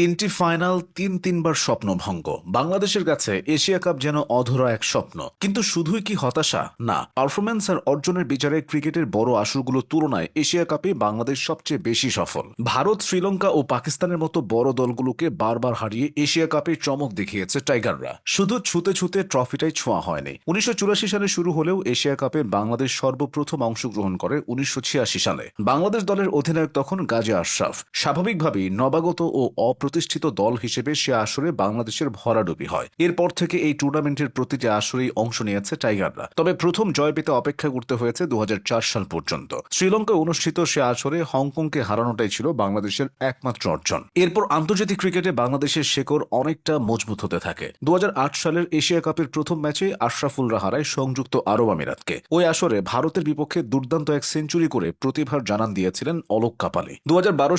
তিনটি ফাইনাল তিন তিনবার স্বপ্নভঙ্গ বাংলাদেশের কাছে এশিয়া কাপ যেন অধরা এক স্বপ্ন। কিন্তু শুধুই কি হতাশা? না পারফরমেন্স আর অর্জনের বিচারে ক্রিকেটের বড় আসরগুলোর তুলনায় এশিয়া কাপে বাংলাদেশ সবচেয়ে বেশি সফল। ভারত, শ্রীলঙ্কা ও পাকিস্তানের মতো বড় দলগুলোকে বারবার হারিয়ে এশিয়া কাপে চমক দেখিয়েছে টাইগাররা। শুধু ছুতে ছুতে ট্রফিটাই ছোঁয়া হয়নি। উনিশশো চুরাশি সালে শুরু হলেও এশিয়া কাপে বাংলাদেশ সর্বপ্রথম অংশগ্রহণ করে উনিশশো ছিয়াশি সালে। বাংলাদেশ দলের অধিনায়ক তখন গাজী আশরাফ। স্বাভাবিকভাবেই নবাগত ও অপ্রতিষ্ঠিত দল হিসেবে সে আসরে বাংলাদেশের ভরাডুবি হয়। এরপর থেকে এই টুর্নামেন্টের প্রতিটি আসরেই অংশ নিয়েছে টাইগাররা। তবে প্রথম জয় পেতে অপেক্ষা করতে হয়েছে দু হাজার চার সাল পর্যন্ত। শ্রীলঙ্কায় অনুষ্ঠিত সে আসরে হংকংকে হারানোটাই ছিল বাংলাদেশের একমাত্র অর্জন। এরপর আন্তর্জাতিক ক্রিকেটে বাংলাদেশের শেকড় অনেকটা মজবুত হতে থাকে। দু হাজার আট সালের এশিয়া কাপের প্রথম ম্যাচে আশরাফুলরা হারায় সংযুক্ত আরব আমিরাতকে। ওই আসরে ভারতের বিপক্ষে দুর্দান্ত এক সেঞ্চুরি করে প্রতিভার জানান দিয়েছিলেন অলোক কাপালি। দু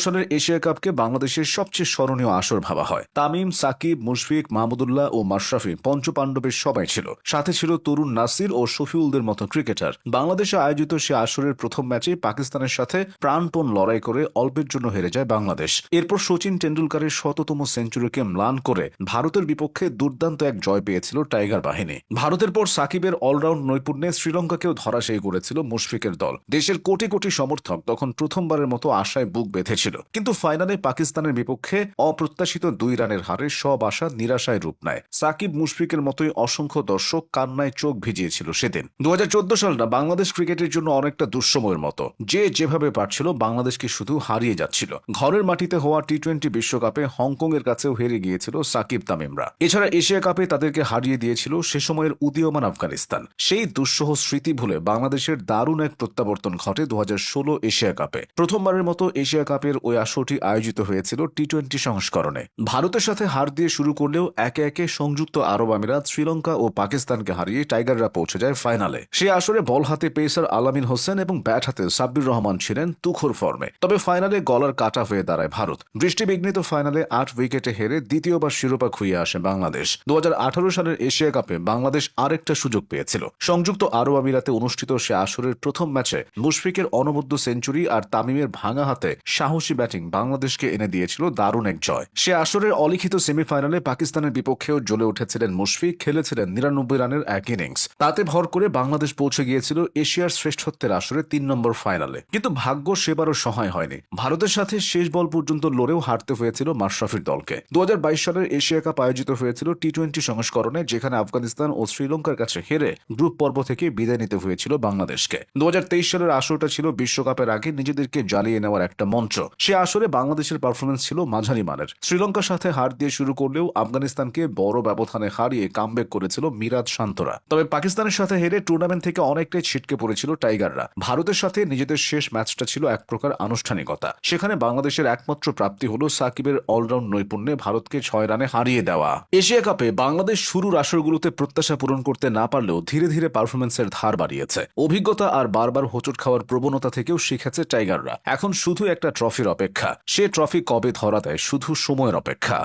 সালের এশিয়া কাপকে বাংলাদেশের সবচেয়ে স্মরণীয় আসর ভাবা হয়। তামিম, সাকিব, মুশফিক, মাহমুদুল্লাহ ও মাশরাফি পঞ্চপাণ্ডবের সবাই ছিল। সাথে ছিল তরুণ নাসির ও শফিউলদের মতো ক্রিকেটার। বাংলাদেশে আয়োজিত সে আসরের প্রথম ম্যাচে পাকিস্তানের সাথে প্রাণপণ লড়াই করে অল্পের জন্য হেরে যায় বাংলাদেশ। এরপর সচিন টেন্ডুলকারের শততম সেঞ্চুরিকে ম্লান করে ভারতের বিপক্ষে দুর্দান্ত এক জয় পেয়েছিল টাইগার বাহিনী। ভারতের পর সাকিবের অলরাউন্ড নৈপুণ্যে শ্রীলঙ্কাকেও ধরাশায়ী করেছিল মুশফিকের দল। দেশের কোটি কোটি সমর্থক তখন প্রথমবারের মতো আশায় বুক বেঁধেছিল। কিন্তু ফাইনালে পাকিস্তানের বিপক্ষে অপ্রত্যাশিত দুই রানের হারে সব আশা নিরাশায় রূপ নেয়। সাকিব মুশফিকের মতোই অসংখ্য দর্শক কান্নায় চোখ ভিজিয়েছিল সেদিন। দু সালটা বাংলাদেশ ক্রিকেটের জন্য অনেকটা দুঃসময়ের মতো। যে যেভাবে পারছিল, বাংলাদেশকে শুধু হারিয়ে যাচ্ছিল। ঘরের মাটিতে হওয়া টি টোয়েন্টি বিশ্বকাপে হংকং এর কাছেও হেরে গিয়েছিল সাকিব তামিমরা। এছাড়া এশিয়া কাপে তাদেরকে হারিয়ে দিয়েছিল সে সময়ের উদীয়মান আফগানিস্তান। সেই দুঃসহ স্মৃতি ভুলে বাংলাদেশের দারুণ এক প্রত্যাবর্তন ঘটে দু হাজার ষোলো এশিয়া কাপে। প্রথমবারের মতো এশিয়া কাপের ওই আসরটি আয়োজিত হয়েছিল টি টোয়েন্টি সংস্করণে। ভারতের সাথে হার দিয়ে শুরু করলেও একে একে সংযুক্ত আরব আমিরাত, শ্রীলঙ্কা ও পাকিস্তানকে হারিয়ে টাইগাররা পৌঁছে যায় ফাইনালে। সে আসরে বল হাতে পেসার আলামিন হোসেন এবং ব্যাট হাতে সাব্বির রহমান ছিলেন তুখর ফর্মে। তবে ফাইনালে গলার কাটা হয়ে দাঁড়ায় ভারত। বৃষ্টিবিঘ্নিত ফাইনালে আট উইকেটে হেরে দ্বিতীয়বার শিরোপা খুইয়ে আসে বাংলাদেশ। দু হাজার আঠারো সালের এশিয়া কাপে বাংলাদেশ আরেকটা সুযোগ পেয়েছিল। সংযুক্ত আরব আমিরাতে অনুষ্ঠিত সে আসরের প্রথম ম্যাচে মুশফিকের অনবদ্য সেঞ্চুরি আর তামিমের ভাঙা হাতে সাহসী ব্যাটিং বাংলাদেশকে এনে দিয়েছিল দারুণ এক জয়। সে আসরের অলিখিত সেমিফাইনালে পাকিস্তানের বিপক্ষেও জ্বলে উঠেছিলেন মুশফিক, খেলেছিলেন নিরানব্বই রানের এক ইনিংস। তাতে ভর করে বাংলাদেশ পৌঁছে গিয়েছিল এশিয়ার শ্রেষ্ঠত্বের আসরে তিন নম্বর ফাইনালে। কিন্তু ভাগ্য সেবারও সহায় হয়নি। ভারতের সাথে শেষ বল পর্যন্ত লড়েও হারতে হয়েছিল মাশরাফির দলকে। দু হাজার বাইশ সালের এশিয়া কাপ আয়োজিত হয়েছিল টি টোয়েন্টি সংস্করণে, যেখানে আফগানিস্তান ও শ্রীলঙ্কার কাছে হেরে গ্রুপ পর্ব থেকে বিদায় নিতে হয়েছিল বাংলাদেশকে। দু হাজার তেইশ সালের আসরটা ছিল বিশ্বকাপের আগে নিজেদেরকে জ্বালিয়ে নেওয়ার একটা মঞ্চ। সে আসরে বাংলাদেশের পারফরমেন্স ছিল মাঝারি মানের। শ্রীলঙ্কার সাথে হার দিয়ে শুরু করলেও আফগানিস্তানকে বড় ব্যবধানে হারিয়ে কামব্যাক করেছিল মিরাজ শান্তরা। তবে পাকিস্তানের সাথে হেরে টুর্নামেন্ট থেকে অনেকটাই ছিটকে পড়েছিল টাইগাররা। ভারতের সাথে নিজেদের শেষ ম্যাচটা ছিল এক প্রকার আনুষ্ঠানিকতা। সেখানে বাংলাদেশের একমাত্র প্রাপ্তি হল সাকিবের অলরাউন্ড নৈপুণ্যে ভারতকে ছয় রানে হারিয়ে দেওয়া। এশিয়া কাপে বাংলাদেশ শুরুর আসরগুলোতে প্রত্যাশা পূরণ করতে না পারলেও ধীরে ধীরে পারফরমেন্সের ধার বাড়িয়েছে। অভিজ্ঞতা আর বারবার হোঁচট খাওয়ার প্রবণতা থেকেও শিখেছে টাইগাররা। এখন শুধু একটা ট্রফির অপেক্ষা। সে ট্রফি কবে ধরা দেয় শুধু সময়ের অপেক্ষা।